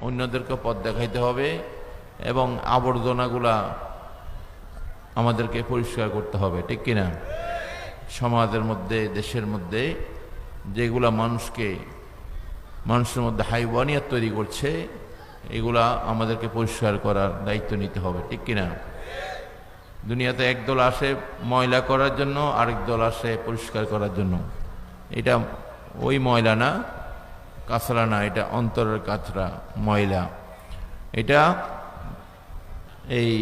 অন্যদেরকে পথ দেখাইতে হবে এবং আবর্জনাগুলা আমাদেরকে পরিষ্কার করতে হবে, ঠিক কিনা? সমাজের মধ্যে, দেশের মধ্যে যেগুলা মানুষকে, মানুষের মধ্যে হাইওয়ানিয়াত তৈরি করছে, এগুলা আমাদেরকে পরিষ্কার করার দায়িত্ব নিতে হবে, ঠিক কিনা? দুনিয়াতে একদল আসে ময়লা করার জন্য, আরেক দল আসে পরিষ্কার করার জন্য। এটা ওই ময়লা না কাঁচরা না, এটা অন্তরের কাঁচরা ময়লা। এটা এই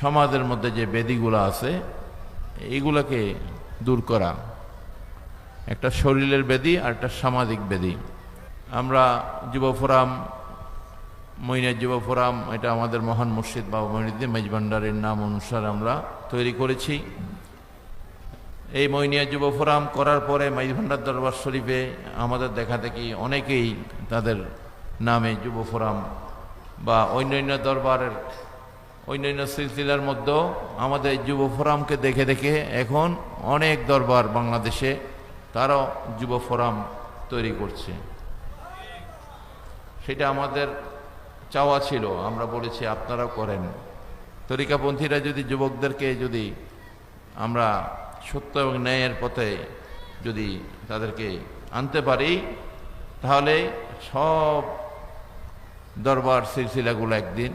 সমাজের মধ্যে যে বেদিগুলো আছে এইগুলাকে দূর করা। একটা শরীরের বেদি আর একটা সামাজিক বেদি। আমরা যুব ফোরাম মইনের যুব ফোরাম এটা আমাদের মহান মুর্শিদ বাবা মহিনুদ্দিন মেজভান্ডারের নাম অনুসারে আমরা তৈরি করেছি। এই মইনিয়া যুব ফোরাম করার পরে মাইজভান্ডার দরবার শরীফে আমাদের দেখা দেখি অনেকেই তাদের নামে যুব ফোরাম বা অন্যান্য দরবারের অন্যান্য সিলসিলার মধ্যেও আমাদের যুব ফোরামকে দেখে দেখে এখন অনেক দরবার বাংলাদেশে তারাও যুব ফোরাম তৈরি করছে। সেটা আমাদের চাওয়া ছিল, আমরা বলেছি আপনারাও করেন। তরিকাপন্থীরা যদি যুবকদেরকে যদি আমরা সত্য এবং ন্যায়ের পথে যদি তাদেরকে আনতে পারি, তাহলে সব দরবার সিলসিলাগুলো একদিন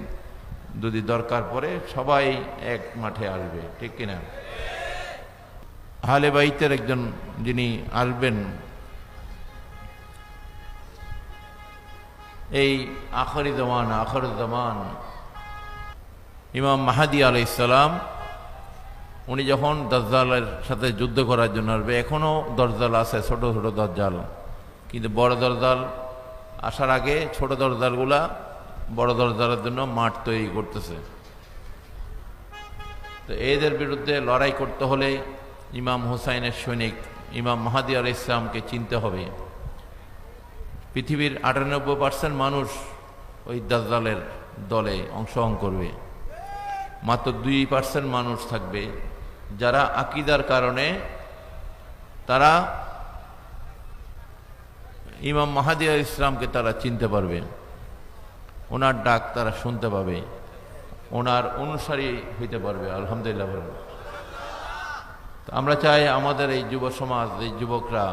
যদি দরকার পড়ে সবাই এক মাঠে আসবে, ঠিক কিনা? আহলে বাইতের একজন যিনি আসবেন, এই আখরি জমান আখর ইমাম মাহাদি আলাইসালাম উনি যখন দরজালের সাথে যুদ্ধ করার জন্য আসবে এখনও দরজাল আছে, ছোট ছোট দরজাল। কিন্তু বড় দরজাল আসার আগে ছোট দরজালগুলা বড় দরজালের জন্য মাঠ তৈরি করতেছে। তো এদের বিরুদ্ধে লড়াই করতে হলে ইমাম হুসাইনের সৈনিক, ইমাম মাহাদি আল ইসলামকে চিনতে হবে। পৃথিবীর আটানব্বই পার্সেন্ট মানুষ ওই দাজ্জালের দলে অংশগ্রহণ করবে। মাত্র দুই পার্সেন্ট মানুষ থাকবে যারা আকিদার কারণে তারা ইমাম মাহাদিয়া ইসলামকে তারা চিনতে পারবে, ওনার ডাক তারা শুনতে পাবে, ওনার অনুসারী হইতে পারবে, আলহামদুলিল্লাহ আমরা চাই আমাদের এই যুব সমাজ, এই যুবকরা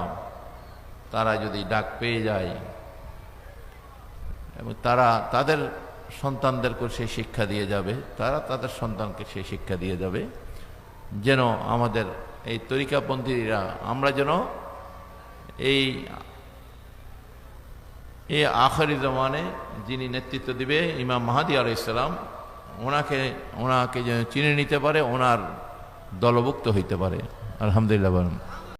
তারা যদি ডাক পেয়ে যায়, এবং তারা তাদের সন্তানদেরকে সেই শিক্ষা দিয়ে যাবে, তারা তাদের সন্তানকে সেই শিক্ষা দিয়ে যাবে। যেন আমাদের এই তরিকাপন্থীরা, আমরা যেন এই এই আখরি জমানে যিনি নেতৃত্ব দিবে, ইমাম মাহাদি আল ইসলাম ওনাকে ওনাকে যেন চিনে নিতে পারে, ওনার দলভুক্ত হইতে পারে। আলহামদুলিল্লাহ